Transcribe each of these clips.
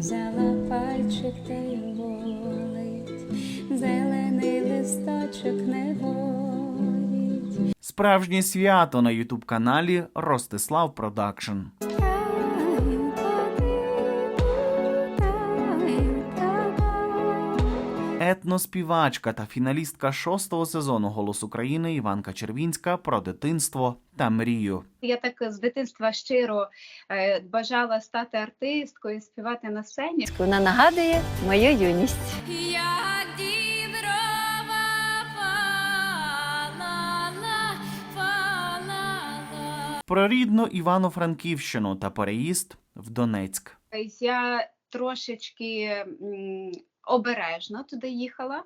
взяла пальчик та й болить, зелений листочок не горить. Справжнє свято на ютуб каналі Ростислав Продакшн. Етноспівачка та фіналістка шостого сезону Голос України Іванка Червінська про дитинство та мрію. Я так з дитинства щиро е, бажала стати артисткою, співати на сцені. Вона нагадує мою юність. Я. Про рідну Івано-Франківщину та переїзд в Донецьк. Я трошечки обережно туди їхала,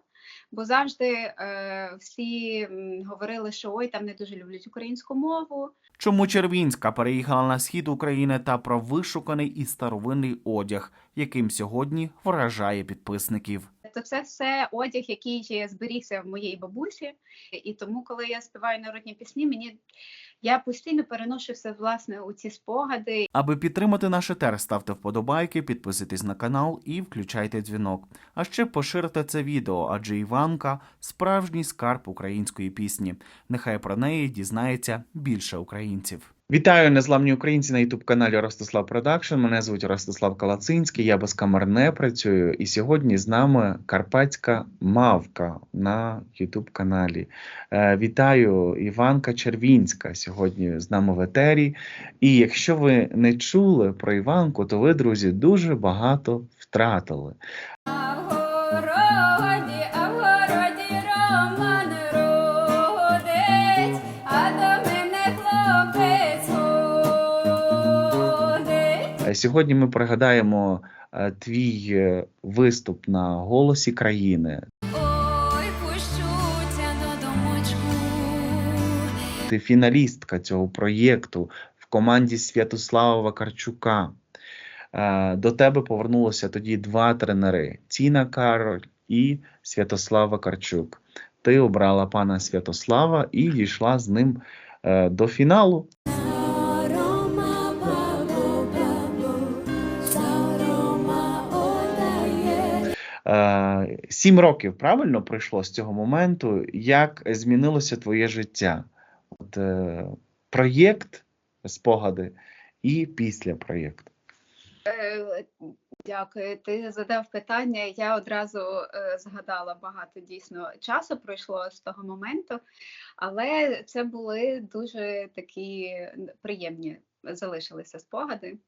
бо завжди е, всі говорили, що ой, там не дуже люблять українську мову. Чому Червінська переїхала на схід України та про вишуканий і старовинний одяг, яким сьогодні вражає підписників. То це все одяг, який зберігся в моїй бабусі. І тому, коли я співаю народні пісні, мені я постійно переношуся власне у ці спогади. Аби підтримати наш етер, ставте вподобайки, підписуйтесь на канал і включайте дзвінок. А ще поширте це відео, адже Іванка справжній скарб української пісні. Нехай про неї дізнається більше українців. Вітаю незламні українці на ютуб каналі Ростислав Продакшн. Мене звуть Ростислав Калацинський. Я без камер працюю. І сьогодні з нами Карпатська мавка на ютуб каналі. Е, вітаю Іванка Червінська сьогодні з нами в етері. І якщо ви не чули про Іванку, то ви, друзі, дуже багато втратили. Сьогодні ми пригадаємо е, твій е, виступ на голосі країни. Ой, пущуся до домочку. Ти фіналістка цього проєкту в команді Святослава Вакарчука. Е, До тебе повернулося тоді два тренери: Ціна Кароль і Святослав Вакарчук. Ти обрала пана Святослава і дійшла з ним до фіналу. Сім років правильно пройшло з цього моменту. Як змінилося твоє життя? От, е, проєкт, спогади і після проєкту. Е, Дякую. Ти задав питання. Я одразу е, згадала багато дійсно часу пройшло з того моменту, але це були дуже такі приємні залишилися спогади.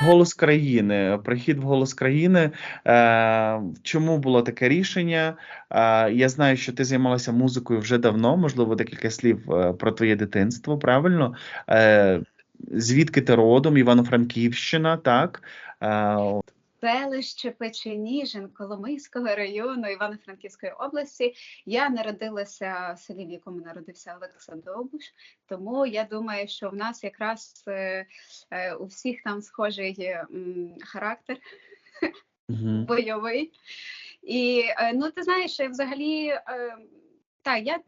Голос країни, прихід в голос країни. Е, чому було таке рішення? Е, я знаю, що ти займалася музикою вже давно, можливо, декілька слів е, про твоє дитинство, правильно? Звідки ти родом? Івано-Франківщина, так? Е, от. Селище Печеніжин Коломийського району Івано-Франківської області. Я народилася в селі, в якому народився Олекса Довбуш. Тому я думаю, що в нас якраз е, е, у всіх там схожий м, характер. Мгм. бойовий. І е, ну, ти знаєш, взагалі, е, так, я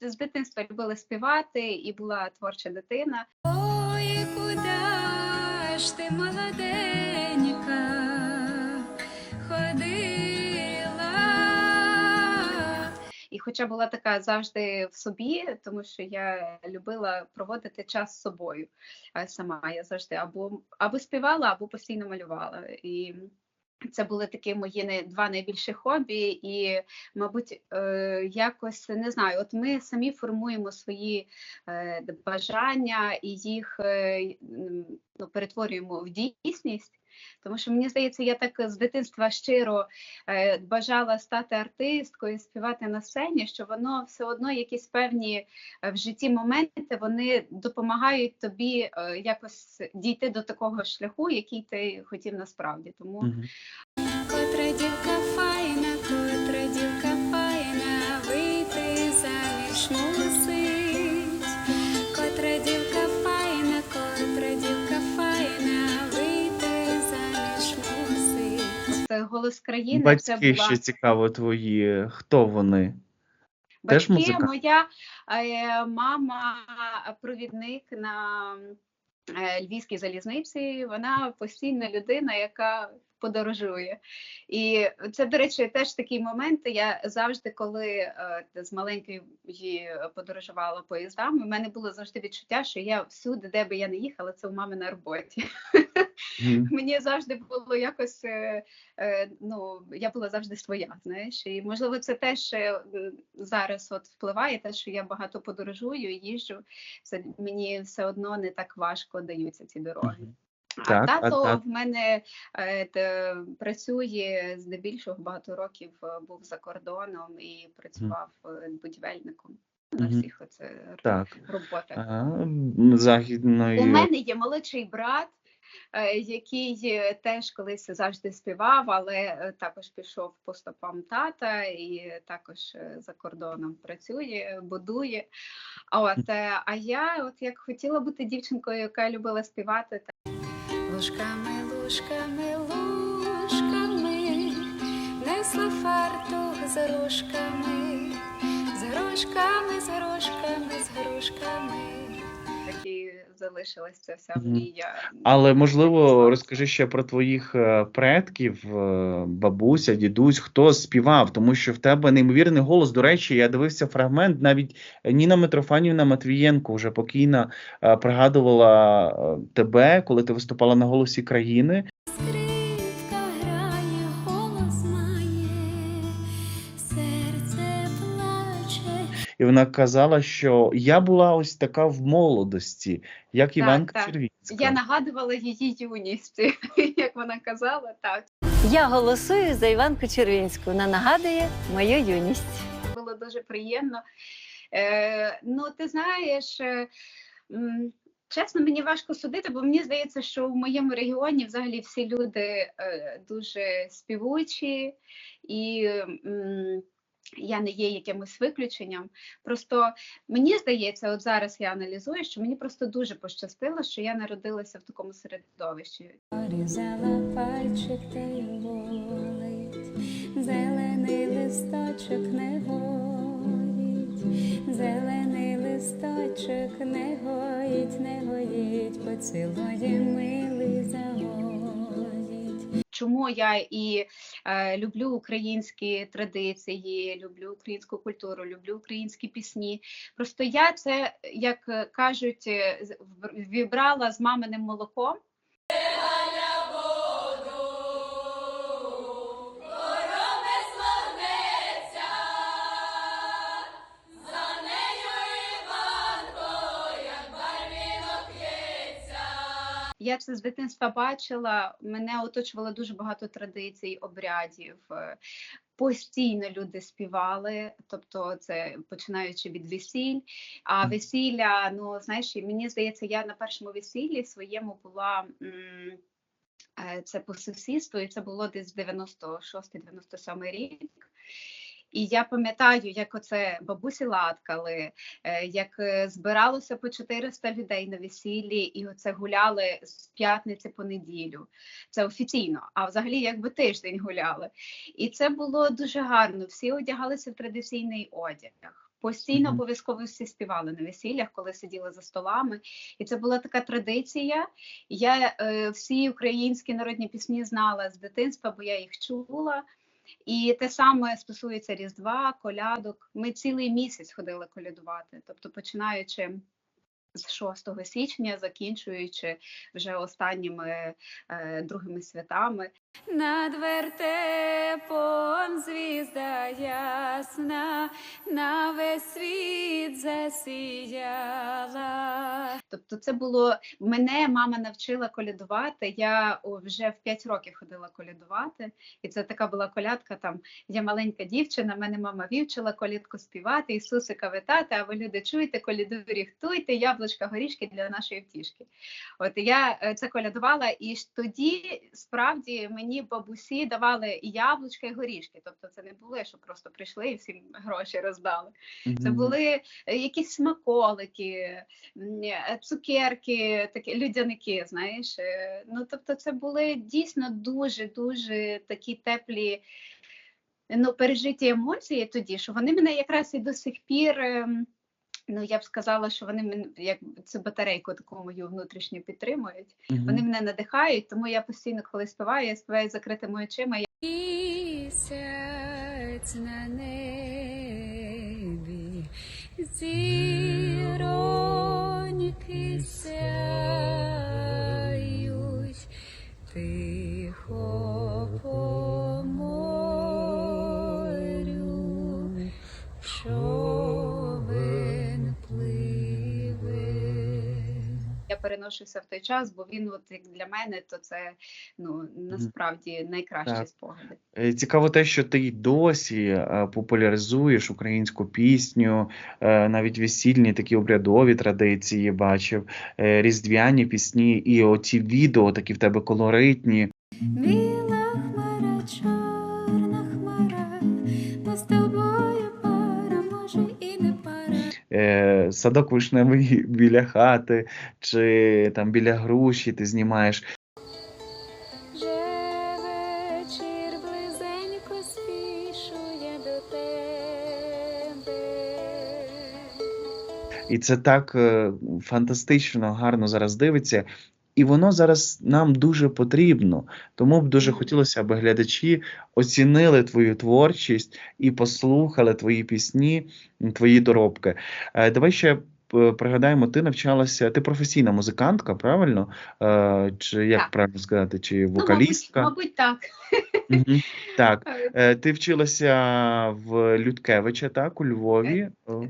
з дитинства любила співати і була творча дитина. Ой, куда ж ти молоденька ходила? І хоча була така завжди в собі, тому що я любила проводити час з собою е, сама. Я завжди або, або співала, або постійно малювала. І це були такі мої два найбільші хобі, і, мабуть, е, якось не знаю, от ми самі формуємо свої е, бажання і їх ну, перетворюємо в дійсність. Тому що мені здається, я так з дитинства щиро е, бажала стати артисткою, співати на сцені, що воно все одно якісь певні е, в житті моменти вони допомагають тобі е, якось дійти до такого шляху, який ти хотів насправді. Тому Котра дівка файна, це голос країни. це була ще цікаво твої. Хто вони? Теж батьки. музика? Моя е, мама провідник на е, львівській залізниці. Вона постійна людина, яка подорожує. І це, до речі, теж такий момент. Я завжди, коли е, з маленької подорожувала поїздами, в мене було завжди відчуття, що я всюди, де би я не їхала, це у мами на роботі. Мгм. Мені завжди було якось, е, е, ну, я була завжди своя, знаєш, і можливо це теж е, зараз от впливає, те, що я багато подорожую, їжджу, це мені все одно не так важко даються ці дороги. Мгм. А Так, а тато тат- в мене е, працює здебільшого багато років був за кордоном і працював будівельником на всіх оце Так. роботах. Західної. У мене є молодший брат, який е, теж колись завжди співав, але е, також пішов по стопам тата і також е, за кордоном працює, будує. От, е, а я от як хотіла бути дівчинкою, яка любила співати, Ложками, ложками, ложками, несли фартух з грушками, з грушками, з грушками, з грушками. Залишилась ця вся мрія. Але можливо, розкажи ще про твоїх е, предків, е, бабуся, дідусь, хто співав, тому що в тебе неймовірний голос. До речі, я дивився фрагмент. Навіть Ніна Митрофанівна Матвієнко, вже покійна, е, пригадувала тебе, коли ти виступала на голосі країни. І вона казала, що я була ось така в молодості, як Іванка так. Червінська. Я нагадувала її юність, як вона казала, так. Я голосую за Іванку Червінську. Вона нагадує мою юність. було дуже приємно. Е, ну, ти знаєш, е, м, чесно, мені важко судити, бо мені здається, що в моєму регіоні взагалі всі люди е, дуже співучі, і м, я не є якимось виключенням. Просто мені здається, от зараз я аналізую, що мені просто дуже пощастило, що я народилася в такому середовищі. Порізала пальчик та й болить, зелений листочок не гоїть, зелений листочок не гоїть, не гоїть, поцілує загоїть. Чому я і е, люблю українські традиції, люблю українську культуру, люблю українські пісні. Просто я це, як кажуть, е, вібрала з маминим молоком. Я це з дитинства бачила. Мене оточувало дуже багато традицій, обрядів. е, Постійно люди співали, тобто це починаючи від весіль. А весілля, ну знаєш, мені здається, я на першому весіллі своєму була. м, е, Це по сусідству, і це було десь 96-97 рік. І я пам'ятаю, як оце бабусі латкали, е, як е, збиралося по 400 людей на весіллі, і оце гуляли з п'ятниці по неділю. Це офіційно, а взагалі якби тиждень гуляли. І це було дуже гарно. Всі одягалися в традиційний одяг. Постійно обов'язково всі співали на весіллях, коли сиділи за столами. І це була така традиція. Я е, всі українські народні пісні знала з дитинства, бо я їх чула. І те саме стосується Різдва, колядок. Ми цілий місяць ходили колядувати, тобто починаючи з 6 січня, закінчуючи вже останніми е, другими святами. Над вертепом звізда ясна, на весь світ засіяла. Тобто, це було мене мама навчила колядувати. Я вже в 5 років ходила колядувати, і це така була колядка. Там я маленька дівчина, мене мама вівчила колядку співати, Ісусика витати. А ви люди чуєте, коляду ріхтуйте, яблучка горішки для нашої втішки. От я е, це колядувала, і тоді справді мені бабусі давали і яблучка, і горішки. Тобто, це не було, що просто прийшли і всім гроші роздали. Це були е, якісь смаколики, е, цукерки, такі людяники, знаєш. е, Ну, тобто, це були дійсно дуже дуже такі теплі. Ну, пережиті емоції тоді, що вони мене якраз і до сих пір ем, Ну, я б сказала, що вони мене як цю батарейку таку мою внутрішню підтримують. Мгм. Вони мене надихають, тому я постійно, коли співаю, я співаю з закритими очима. Місяць на небі, зіроньки сяють, Я переношуся в той час, бо він, от як для мене, то це ну насправді найкращі Так. спогади. Е, Цікаво те, що ти й досі е, популяризуєш українську пісню, е, навіть весільні такі обрядові традиції бачив, різдвяні пісні, і оці відео такі в тебе колоритні. Садок вишневий біля хати, чи там біля груші ти знімаєш. І це так е, фантастично гарно зараз дивиться. І воно зараз нам дуже потрібно. Тому б дуже хотілося, аби глядачі оцінили твою творчість і послухали твої пісні, твої доробки. Е, Давай ще е, пригадаємо, ти навчалася, ти професійна музикантка, правильно? Е, Чи як Так. правильно сказати, чи Ну, мабуть, вокалістка? мабуть, так. Так. Ти вчилася в Люткевича, так, у Львові.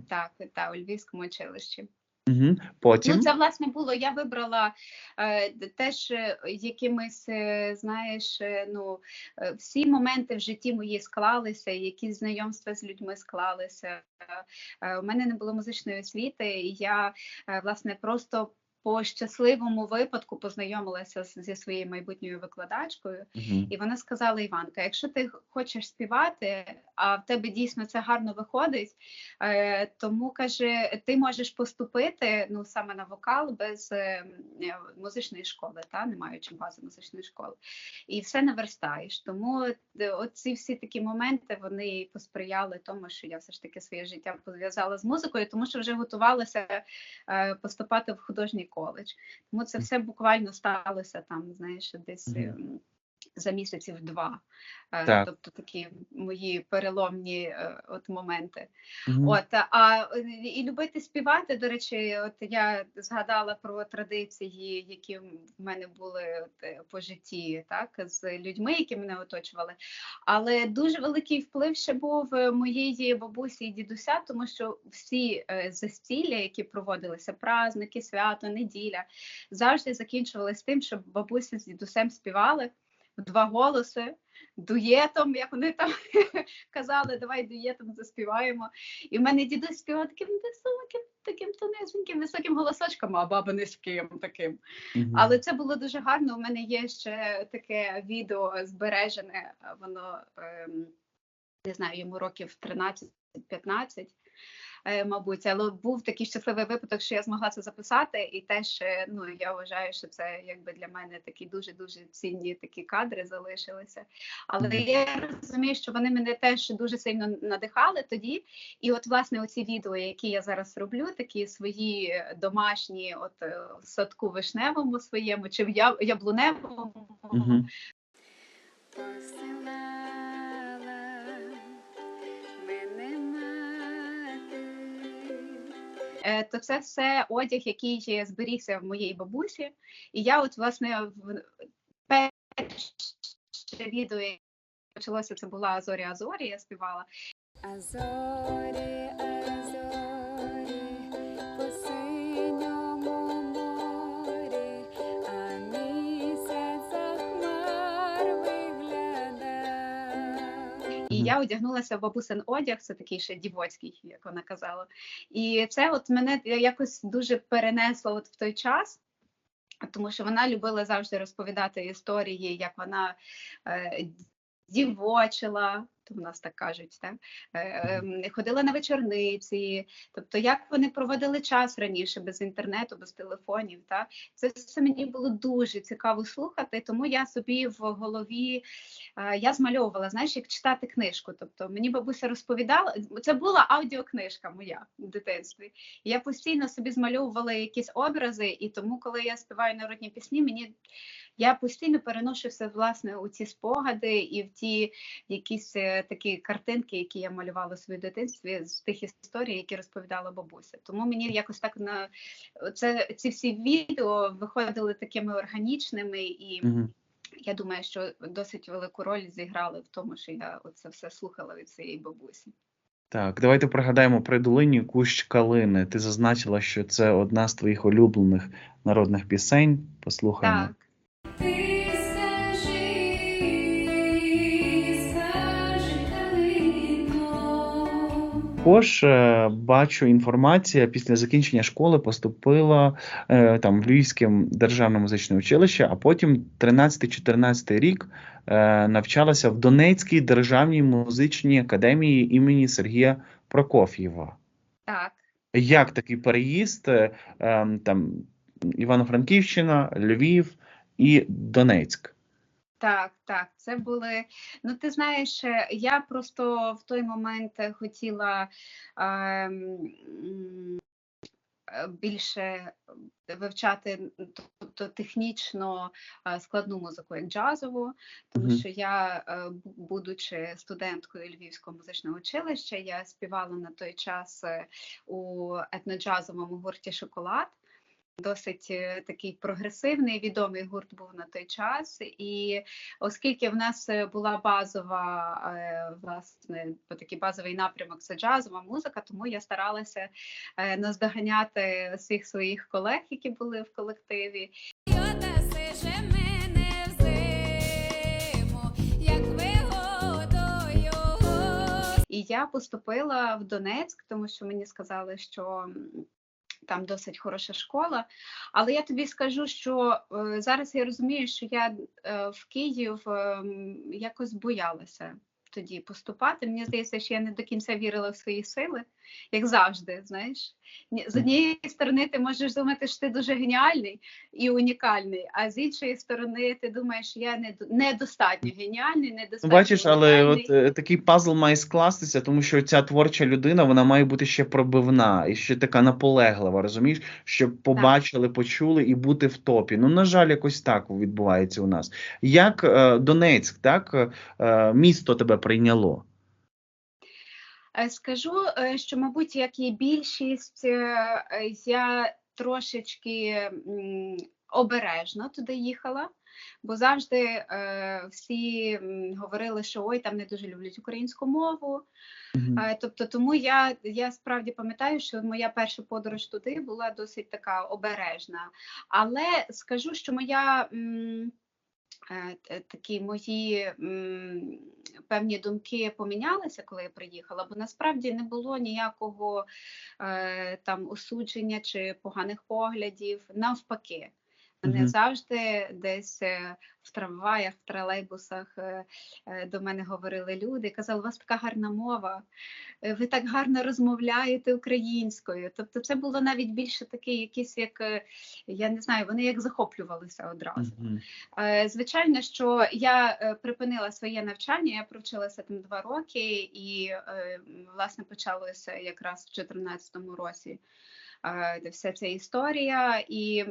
Так, так, у Львівському училищі. Угу. Потім. Ну, це власне було. Я вибрала е, теж е, якимись, е, знаєш, е, ну е, всі моменти в житті мої склалися, якісь знайомства з людьми склалися. Е, у мене не було музичної освіти, і я е, власне просто. По щасливому випадку познайомилася зі своєю майбутньою викладачкою, Мгм. і вона сказала: Іванка, якщо ти хочеш співати, а в тебе дійсно це гарно виходить, е, тому каже, ти можеш поступити ну саме на вокал без е, е, музичної школи, та не маючи бази музичної школи, і все наверстаєш. Тому е, оці всі такі моменти вони посприяли тому, що я все ж таки своє життя пов'язала з музикою, тому що вже готувалася е, поступати в художній коледж. Тому це все буквально сталося там, знаєш, десь. Мгм. ем, За місяців два, Е, Так. тобто такі мої переломні е, от моменти. Мгм. От а і любити співати. До речі, от я згадала про традиції, які в мене були от, е, по житті, так з людьми, які мене оточували. Але дуже великий вплив ще був моєї бабусі і дідуся, тому що всі застілля, які проводилися, праздники, свято, неділя, завжди закінчувалися тим, що бабуся з дідусем співали в два голоси. Дуєтом, як вони там казали, давай дуєтом заспіваємо. І в мене дідусь співав таким високим, таким тонесеньким, високим голосочком, а баба низьким таким. Мгм. Але це було дуже гарно. У мене є ще таке відео збережене, воно ем, не знаю, йому років 13-15. Е, Мабуть, але був такий щасливий випадок, що я змогла це записати, і теж е, ну я вважаю, що це якби для мене такі дуже дуже цінні такі кадри залишилися. Але я розумію, що вони мене теж дуже сильно надихали тоді. І от власне оці відео, які я зараз роблю, такі свої домашні, от е, в садку вишневому своєму чи в яб- яблуневому. Мгм. Посилала то це все одяг, який зберігся в моєї бабусі. І я, от, власне, в перше відео, яке почалося, це була Азорі Азорі, я співала. Азорі, І я одягнулася в бабусин одяг, це такий ще дівоцький, як вона казала. І це от мене якось дуже перенесло от в той час. Тому що вона любила завжди розповідати історії, як вона е, дівочила, в нас так кажуть. Так? Е, ем, Ходила на вечорниці, тобто як вони проводили час раніше без інтернету, без телефонів. Так? Це все мені було дуже цікаво слухати, тому я собі в голові е, я змальовувала, знаєш, як читати книжку. Тобто мені бабуся розповідала, це була аудіокнижка моя в дитинстві. Я постійно собі змальовувала якісь образи, і тому, коли я співаю народні пісні, мені я постійно переношуся власне у ці спогади і в ті якісь е, такі картинки, які я малювала у своїй дитинстві з тих історій, які розповідала бабуся. Тому мені якось так на це ці всі відео виходили такими органічними, і Мгм. я думаю, що досить велику роль зіграли в тому, що я оце все слухала від своєї бабусі. Так, давайте пригадаємо при долині кущ калини. Ти зазначила, що це одна з твоїх улюблених народних пісень. Послухаємо. Так. Також е, бачу інформація після закінчення школи поступила е, там в Львівське державне музичне училище, а потім 13-14 рік е, навчалася в Донецькій державній музичній академії імені Сергія Прокоф'єва. Так. Як такий переїзд е, ем, там Івано-Франківщина, Львів і Донецьк? Так, так, це були. Ну, ти знаєш, е, я просто в той момент хотіла ем, е, більше вивчати тобто технічно е, складну музику, як джазову, тому Мгм. що я, е, будучи студенткою Львівського музичного училища, я співала на той час у етноджазовому гурті Шоколад. Досить е, такий прогресивний, відомий гурт був на той час. І оскільки в нас е, була базова, е, власне, такий базовий напрямок це джазова музика, тому я старалася наздоганяти всіх своїх колег, які були в колективі. І я поступила в Донецьк, тому що мені сказали, що там досить хороша школа. Але я тобі скажу, що е, зараз я розумію, що я е, в Київ ем, якось боялася тоді поступати. Мені здається, що я не до кінця вірила в свої сили, як завжди. Знаєш, з однієї сторони, ти можеш думати, що ти дуже геніальний і унікальний, а з іншої сторони, ти думаєш, я не недостатньо геніальний, Ну, недостатньо бачиш, але от е, такий пазл має скластися, тому що ця творча людина вона має бути ще пробивна і ще така наполеглива, розумієш, щоб побачили, почули і бути в топі. Ну, на жаль, якось так відбувається у нас. Як е, Донецьк, так е, місто тебе прийняло? Е, Скажу, е, що, мабуть, як і більшість, е, я трошечки обережно туди їхала, бо завжди всі говорили, що ой, там не дуже люблять українську мову. Мгм. Е, Тобто, тому я, я справді пам'ятаю, що моя перша подорож туди була досить така обережна. Але скажу, що моя. Такі мої певні думки помінялися, коли я приїхала, бо насправді не було ніякого е, там осудження чи поганих поглядів. Навпаки, Мгм. завжди десь е, в трамваях, в тролейбусах е, е, до мене говорили люди казали, у вас така гарна мова, ви так гарно розмовляєте українською. Тобто, це було навіть більше таке, якісь як я не знаю, вони як захоплювалися одразу. Е, Звичайно, що я припинила своє навчання, я провчилася там два роки, і власне почалося якраз в 2014 році. Вся ця історія, і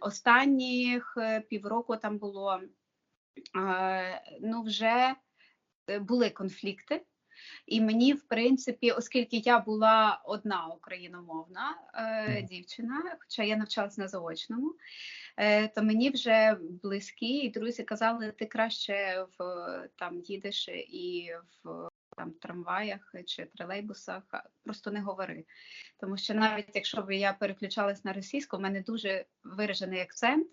останніх е, півроку там було ну вже е, були конфлікти. І мені, в принципі, оскільки я була одна україномовна е, дівчина, хоча я навчалася на заочному, е, то мені вже близькі і друзі казали, ти краще в там їдеш і в там трамваях чи тролейбусах, просто не говори. Тому що навіть якщо б я переключалась на російську, в мене дуже виражений акцент,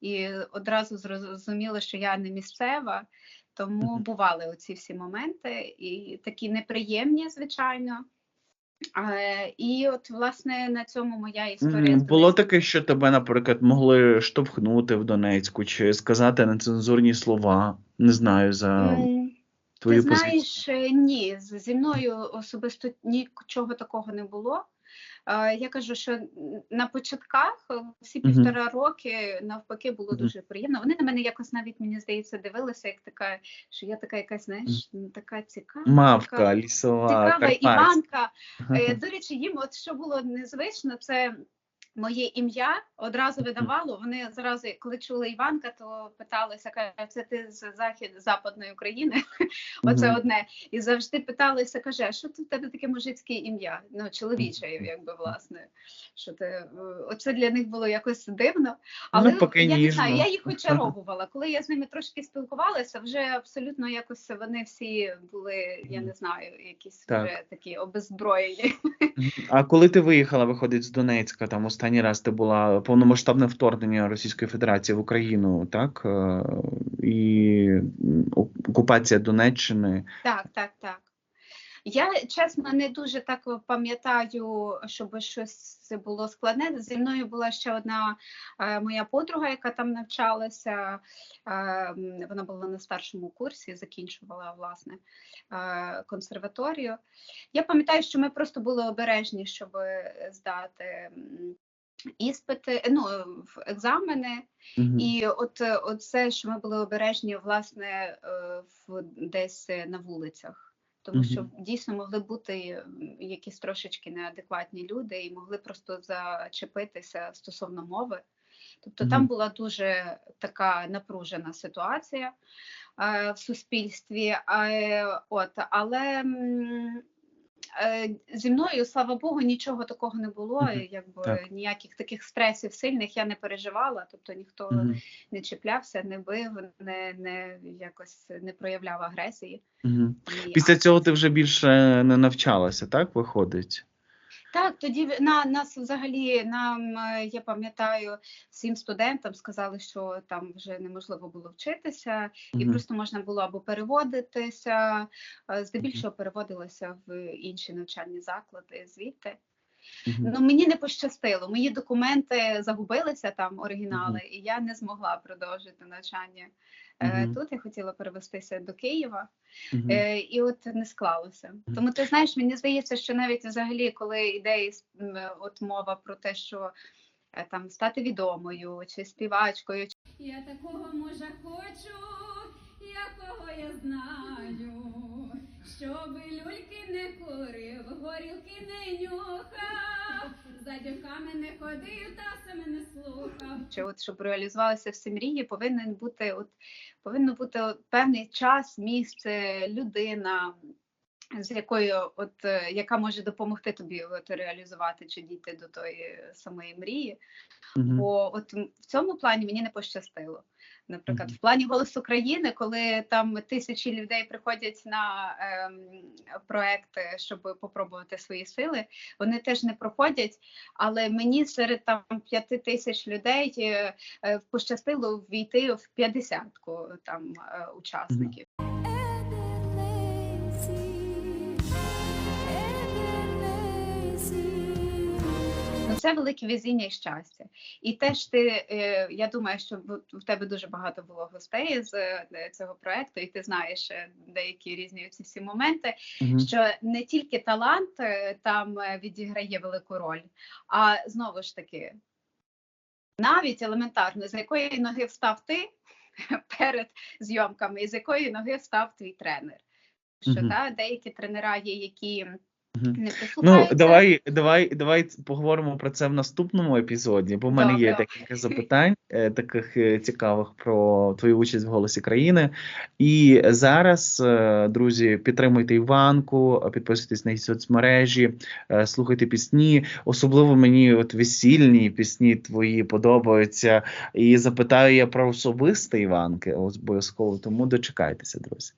і одразу зрозуміло, що я не місцева. Тому бували оці всі моменти, і такі неприємні, звичайно. Е, І от, власне, на цьому моя історія. Було таке, що тебе, наприклад, могли штовхнути в Донецьку чи сказати нецензурні слова. Не знаю за твою Ти знаєш, е, ні, зі мною особисто нічого такого не було. Е, Я кажу, що на початках е, всі півтора роки навпаки було дуже приємно. Вони на мене якось навіть мені здається дивилися, як така, що я така якась, знаєш, така цікава. Мавка, така лісова, цікава карпатська. Іванка. До речі, їм от що було незвично, це моє ім'я одразу видавало. Вони зразу, коли чули Іванка, то питалися, каже, це ти з захід западної України. Оце одне. І завжди питалися, каже, що це в тебе таке мужицьке ім'я? Ну, чоловіче, якби власне. Що ти е, оце для них було якось дивно. Але Ну, поки я не знаю, я їх очаровувала. Коли я з ними трошки спілкувалася, вже абсолютно якось вони всі були, я не знаю, якісь Так. вже такі обезброєні. А коли ти виїхала, виходить, з Донецька, там останній раз ти була повномасштабне вторгнення Російської Федерації в Україну, так? Е, І окупація Донеччини. Так, так, так. Я чесно не дуже так пам'ятаю, щоб щось було складне. Зі мною була ще одна е, моя подруга, яка там навчалася. Е, вона була на старшому курсі, закінчувала власне консерваторію. Я пам'ятаю, що ми просто були обережні, щоб здати іспити, ну, в екзамени. Мгм. І от, е, от це, що ми були обережні, власне, е, в десь е, на вулицях. Тому що дійсно могли бути якісь трошечки неадекватні люди і могли просто зачепитися стосовно мови. Тобто там була дуже така напружена ситуація е, в суспільстві. Е, от, але е, зі мною, слава Богу, нічого такого не було. Якби Так. ніяких таких стресів сильних я не переживала. Тобто ніхто Мгм. не чіплявся, не бив, не, не якось не проявляв агресії. Ні. Після цього ти вже більше не навчалася, так виходить? Так, тоді на нас взагалі нам, е, я пам'ятаю, всім студентам сказали, що там вже неможливо було вчитися, і Мгм. просто можна було або переводитися. е, Здебільшого переводилося в інші навчальні заклади звідти. Мгм. Ну мені не пощастило. Мої документи загубилися там оригінали, і я не змогла продовжити навчання. Мгм. Тут я хотіла перевестися до Києва. Е, і от не склалося. Тому ти знаєш, мені здається, що навіть взагалі, коли йде от мова про те, що е, там стати відомою чи співачкою, Я такого може хочу, якого я знаю, щоб люльки не курив, горілки не нюхав, за дівками не ходив, та саме не слухав. чи от щоб реалізувалися всі мрії, повинен бути от повинно бути певний час, місце, людина. З якою, от е, яка може допомогти тобі от, реалізувати чи дійти до тої самої мрії, Мгм. Бо от в цьому плані мені не пощастило. Наприклад, Мгм. в плані «Голос України», коли там тисячі людей приходять на ем, проекти, щоб попробувати свої сили, вони теж не проходять. Але мені серед там п'яти тисяч людей е, е, пощастило ввійти в п'ятдесятку там е, учасників. Ну, це велике везіння і щастя. І теж ти, е, я думаю, що в- тебе дуже багато було гостей з е, цього проекту, і ти знаєш е, деякі різні ці всі моменти, Мгм. що не тільки талант там відіграє велику роль, а знову ж таки, навіть елементарно, з якої ноги встав ти перед зйомками, і з якої ноги встав твій тренер. Що Мгм. та, деякі тренера є, які. Не Ну, давай, давай, давай поговоримо про це в наступному епізоді, бо в мене є декілька запитань, е, таких е, цікавих про твою участь в голосі країни. І зараз, е, друзі, підтримуйте Іванку, підписуйтесь на її соцмережі, слухайте пісні. Особливо мені от весільні пісні твої подобаються. І запитаю я про особисте Іванки обов'язково, тому дочекайтеся, друзі.